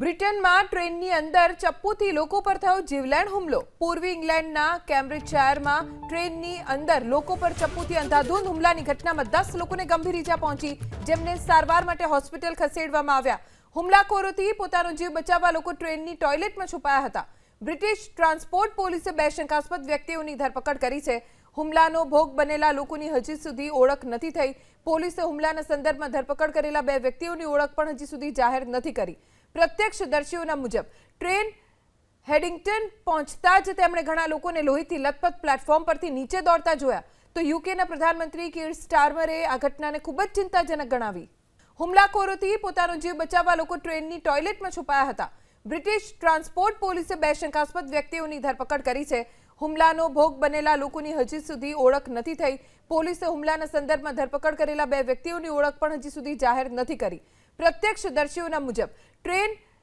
બ્રિટનમાં ટ્રેનની અંદર ચપ્પુથી લોકો પર થયો જીવલેણ હુમલો. પૂર્વી ઇંગ્લેન્ડના કેમ્બ્રિજ શહેરમાં ટ્રેનની અંદર લોકો પર ચપ્પુથી અંધાધૂંધ હુમલાની ઘટનામાં દસ લોકોને ગંભીર ઈજા પહોંચી, જેમને સારવાર માટે હોસ્પિટલ ખસેડવામાં આવ્યા. હુમલાખોરોથી પોતાનો જીવ બચાવવા લોકો ટ્રેનની ટોયલેટમાં છુપાયા હતા. બ્રિટિશ ટ્રાન્સપોર્ટ પોલીસે બે શંકાસ્પદ વ્યક્તિઓની ધરપકડ કરી છે. હુમલાનો ભોગ બનેલા લોકોની હજી સુધી ઓળખ નથી થઈ. પોલીસે હુમલાના સંદર્ભમાં ધરપકડ કરેલા બે વ્યક્તિઓની ઓળખ પણ હજી સુધી જાહેર નથી કરી. પ્રત્યક્ષદર્શીઓના મુજબ, ટ્રેન હેડિંગ્ટન પહોંચતા જ તેમણે ઘણા લોકોને લોહીથી લથપથ પ્લેટફોર્મ પરથી નીચે દોડતા જોયા. તો યુકેના પ્રધાનમંત્રી કિર સ્ટારમરે આ ઘટનાને ખૂબ જ ચિંતાજનક ગણાવી. હુમલાખોરોથી પોતાનો જીવ બચાવવા લોકો ટ્રેનની ટોયલેટમાં છુપાયા હતા. બ્રિટિશ ટ્રાન્સપોર્ટ પોલીસે બે શંકાસ્પદ વ્યક્તિઓની ધરપકડ કરી છે. હુમલાનો ભોગ બનેલા લોકોની હજી સુધી ઓળખ નથી થઈ. પોલીસે હુમલાના સંદર્ભમાં ધરપકડ કરેલા બે વ્યક્તિઓની ઓળખ પણ હજી સુધી જાહેર નથી કરી. પ્રત્યક્ષદર્શીઓના મુજબ ટ્રેન